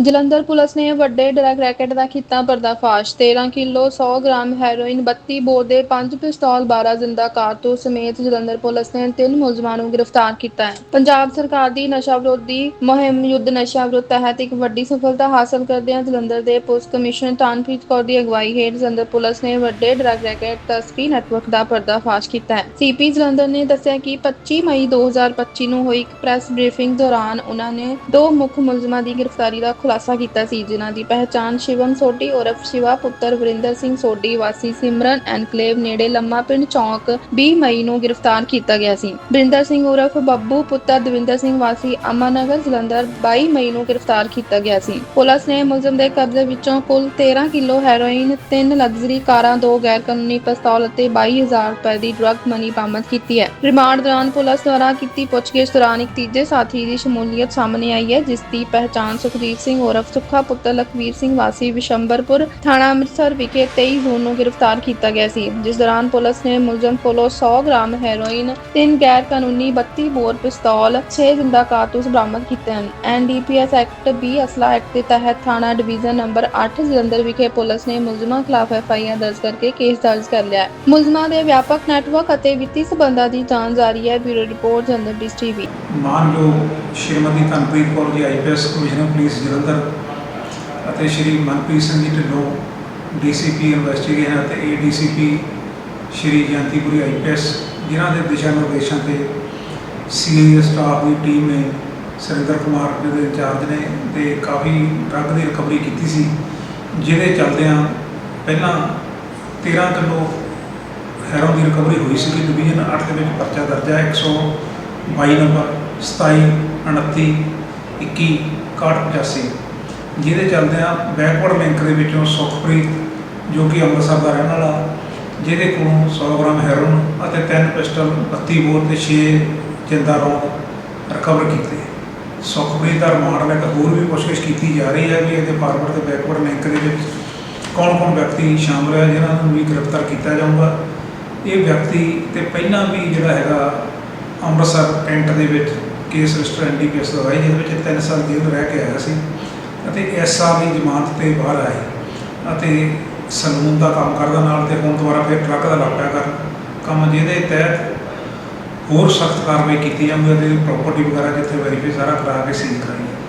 Jalandhar police ਨੇ ਵੱਡੇ drug racket ਦਾ ਕੀਤਾ ਪਰਦਾਫਾਸ਼। 13 ਕਿਲੋ 100 ਗ੍ਰਾਮ ਹੈਰੋਇਨ 32 ਬੋਰ 5 ਪਿਸਤੌਲ 12 ਜ਼ਿੰਦਾ ਕਾਰਤੂਸ ਸਮੇਤ ਜਲੰਧਰ ਪੁਲਿਸ ਨੇ ਤਿੰਨ ਮੁਲਜ਼ਮਾਂ ਨੂੰ ਗ੍ਰਿਫਤਾਰ ਕੀਤਾ ਹੈ। ਪੰਜਾਬ ਸਰਕਾਰ ਦੀ ਨਸ਼ਾ ਵਿਰੋਧੀ ਮੁਹਿੰਮ ਯੁੱਧ ਨਸ਼ਾ ਵਿਰੁੱਧ ਤਹਿਤ ਇੱਕ ਵੱਡੀ ਸਫਲਤਾ ਹਾਸਲ ਕਰਦਿਆਂ ਜਲੰਧਰ ਦੇ ਪੁਲਿਸ ਕਮਿਸ਼ਨਰ ਤਾਨਪ੍ਰੀਤ ਕੌਰ ਦੀ ਅਗਵਾਈ ਹੇਠ ਜਲੰਧਰ ਪੁਲਿਸ ਨੇ ਵੱਡੇ ਡਰੱਗ ਰੈਕੇਟ ਤਸਕਰੀ ਨੈਟਵਰਕ ਦਾ ਪਰਦਾਫਾਸ਼ ਕੀਤਾ ਹੈ। ਸੀਪੀ ਜਲੰਧਰ ਨੇ ਦੱਸਿਆ ਕਿ 25 ਮਈ 2025 ਨੂੰ ਹੋਈ ਇੱਕ ਪ੍ਰੈਸ ਬਰੀਫਿੰਗ ਦੌਰਾਨ ਉਹਨਾਂ ਨੇ ਦੋ ਮੁੱਖ ਮੁਲਜ਼ਮਾਂ ਦੀ ਗ੍ਰਿਫਤਾਰੀ ਦਾ ਖੁਲਾਸਾ ਕੀਤਾ ਸੀ, ਜਿਨ੍ਹਾਂ ਦੀ ਪਹਿਚਾਣ ਸ਼ਿਵਮ ਸੋਢੀ, ਉਰਫ ਸ਼ਿਵਾ ਪੁੱਤਰ ਵਰਿੰਦਰ ਸਿੰਘ ਸੋਢੀ, ਵਾਸੀ ਸਿਮਰਨ, ਐਨਕਲੇਵ ਨੇੜੇ ਲੰਮਾ ਪਿੰਡ ਚੌਕ 20 ਮਈ ਨੂੰ ਗ੍ਰਿਫਤਾਰ ਕੀਤਾ ਗਿਆ ਸੀ। ਵਰਿੰਦਰ ਸਿੰਘ ਉਰਫ ਬੱਬੂ ਪੁੱਤਰ ਦਵਿੰਦਰ ਸਿੰਘ, ਵਾਸੀ ਅਮਨਗਰ ਜਲੰਧਰ 22 ਮਈ ਨੂੰ ਗ੍ਰਿਫਤਾਰ ਕੀਤਾ ਗਿਆ ਸੀ। ਪੁਲਿਸ ਨੇ ਮੁਲਜ਼ਮ ਦੇ ਕਬਜ਼ੇ ਵਿੱਚੋਂ ਕੁੱਲ 13 ਕਿਲੋ ਹੈਰੋਇਨ, ਤਿੰਨ ਲਗਜ਼ਰੀ ਕਾਰਾਂ, ਦੋ ਗੈਰ ਕਾਨੂੰਨੀ ਪਿਸਤੌਲ ਅਤੇ 22000 ਰੁਪਏ ਦੀ ਡਰੱਗ ਮਨੀ ਬਰਾਮਦ ਕੀਤੀ ਹੈ। ਰਿਮਾਂਡ ਦੌਰਾਨ ਪੁਲਿਸ ਦੁਆਰਾ ਕੀਤੀ ਪੁੱਛਗਿੱਛ ਦੌਰਾਨ ਇੱਕ ਤੀਜੇ ਸਾਥੀ ਦੀ ਸ਼ਮੂਲੀਅਤ ਸਾਹਮਣੇ ਆਈ ਹੈ, ਜਿਸ ਦੀ ਪਹਿਚਾਣ ਸੁਖਦੀਪ ਸਿੰਘ ਉਰਫ ਸੁੱਖਾ ਪੁੱਤਰ ਲਖਵੀਰ ਸਿੰਘ ਵਾਸੀ ਵਿਸ਼ੰਬਰਪੁਰ ਥਾਣਾ ਅੰਮ੍ਰਿਤਸਰ ਵਿਖੇ 23 ਜੂਨ ਨੂੰ ਗ੍ਰਿਫਤਾਰ ਕੀਤਾ ਗਿਆ ਸੀ, ਜਿਸ ਦੌਰਾਨ ਪੁਲਿਸ ਨੇ ਮੁਲਜ਼ਮ ਕੋਲੋਂ 100 ਗ੍ਰਾਮ ਹੈਰੋਇਨ, ਤਿੰਨ ਗੈਰ ਕਾਨੂੰਨੀ 32 ਬੋਰ ਪਿਸਤੌਲ 6 ਜ਼ਿੰਦਾ ਕਾਰਤੂਸ ਬਰਾਮਦ ਕੀਤੇ ਹਨ। ਐਨਡੀਪੀਐਸ ਐਕਟ 20 ਅਸਲਾ ਐਕਟ ਦੇ ਤਹਿਤ ਥਾਣਾ ਡਿਵੀਜ਼ਨ ਨੰਬਰ 8 ਜਲੰਧਰ ਵਿਖੇ ਪੁਲਿਸ ਨੇ ਮੁਲਜ਼ਮਾਂ ਖਿਲਾਫ ਐਫਆਈਆਰ ਦਰਜ ਕਰਕੇ ਕੇਸ ਦਰਜ ਕਰ ਲਿਆ ਹੈ। ਮੁਲਜ਼ਮਾਂ ਦੇ ਵਿਆਪਕ ਨੈਟਵਰਕ ਅਤੇ ਵਿੱਤੀ ਸਬੰਧਾਂ ਦੀ ਜਾਂਚ ਜਾਰੀ ਹੈ, ਬਿਊਰੋ ਰਿਪੋਰਟ, ਜਲੰਧਰ ਡਿਸ ਟੀਵੀ। ਮਾਨਯੋਗ Shrimati Tanpreet Kaur ji IPS commissioner, police Jalandhar ਅਤੇ ਸ਼੍ਰੀ ਮਨਪ੍ਰੀਤ ਸਿੰਘ ਜੀ ਢਿੱਲੋਂ ਡੀਸੀਪੀ ਇਨਵੈਸਟੀਗੇਸ਼ਨ ਅਤੇ ਏਡੀਸੀਪੀ ਸ਼੍ਰੀ ਜਯੰਤੀਪੁਰੀ ਆਈਪੀਐਸ ਜਿਨ੍ਹਾਂ ਦੇ ਦਿਸ਼ਾ ਨਿਰਦੇਸ਼ਾਂ ਤੇ ਸੀਨੀਅਰ ਸਟਾਫ ਦੀ ਟੀਮ ਨੇ ਸੁਰਿੰਦਰ ਕੁਮਾਰ ਦੇ ਇੰਚਾਰਜ ਨੇ ਤੇ ਕਾਫੀ ਡਰੱਗ ਦੀ ਰਿਕਵਰੀ ਕੀਤੀ ਸੀ, ਜਿਹਦੇ ਚੱਲਦਿਆਂ ਪਹਿਲਾਂ 13 ਕਿਲੋ ਹੈਰੋਨ ਦੀ ਰਿਕਵਰੀ ਹੋਈ ਸੀ ਡਿਵੀਜ਼ਨ 8 ਦੇ ਵਿੱਚ ਪਰਚਾ ਦਰਜ ਹੈ 122 ਨੰਬਰ 27 29 21 6185 ਜਿਹਦੇ ਚੱਲਦਿਆਂ ਬੈਕਵਰਡ ਲਿੰਕ ਦੇ ਵਿੱਚੋਂ ਸੁਖਪ੍ਰੀਤ, ਜੋ ਕਿ ਅੰਮ੍ਰਿਤਸਰ ਦਾ ਰਹਿਣ ਵਾਲਾ, ਜਿਹਦੇ ਕੋਲੋਂ 100 ਗ੍ਰਾਮ ਹੈਰੋਨ ਅਤੇ ਤਿੰਨ ਪਿਸਟਲ 32 ਬੋਰ ਤੇ 6 ਜਿੰਦਾ ਰੌਂਦ ਰਿਕਵਰ ਕੀਤੇ। ਸੁਖਪ੍ਰੀਤ ਦਾ ਰਿਮਾਂਡ ਲੈ ਕੇ ਹੋਰ ਵੀ ਪੁੱਛਗਿੱਛ ਕੀਤੀ ਜਾ ਰਹੀ ਹੈ ਵੀ ਇਹਦੇ ਫਾਰਵਰਡ ਤੇ ਬੈਕਵਰਡ ਲਿੰਕ ਦੇ ਵਿੱਚ ਕੌਣ-ਕੌਣ ਵਿਅਕਤੀ ਸ਼ਾਮਲ ਹੈ ਜਿਨ੍ਹਾਂ ਨੂੰ ਵੀ ਗ੍ਰਿਫਤਾਰ ਕੀਤਾ ਜਾਊਗਾ। ਇਹ ਵਿਅਕਤੀ ਤੇ ਪਹਿਲਾਂ ਵੀ ਜਿਹੜਾ ਹੈਗਾ ਅੰਮ੍ਰਿਤਸਰ ਕੈਂਟ ਦੇ ਵਿੱਚ ਕੇਸ ਰਜਿਸਟਰ ਐਨਡੀਪੀਐਸ ਲਗਾਈ, ਜਿਹਦੇ ਵਿੱਚ 3 ਸਾਲ ਜੇਲ੍ਹ ਰਹਿ ਕੇ ਆਇਆ ਸੀ। ਅਤੇ ਐਸਆਰ ਦੀ ਜ਼ਮਾਨਤ ਤੇ ਬਾਹਰ ਆਏ ਅਤੇ ਸਲੂਨ ਦਾ ਕੰਮ ਕਰਦਾ ਨਾਲ ਤੇ ਹੁਣ ਦੁਬਾਰਾ ਫਿਰ ਟਰੱਕ ਦਾ ਲੱਗ ਪਿਆ ਕਰ ਕੰਮ ਜਿਹਦੇ ਤਹਿਤ ਹੋਰ ਸਖਤ ਕਾਰਵਾਈ ਕੀਤੀ ਜਾਊਗੀ ਅਤੇ ਪ੍ਰਾਪਰਟੀ ਵਗੈਰਾ ਜਿੱਥੇ ਵੈਰੀਫਾਈ ਸਾਰਾ ਕਰਾ ਕੇ ਸੀਲ ਕਰਾਈ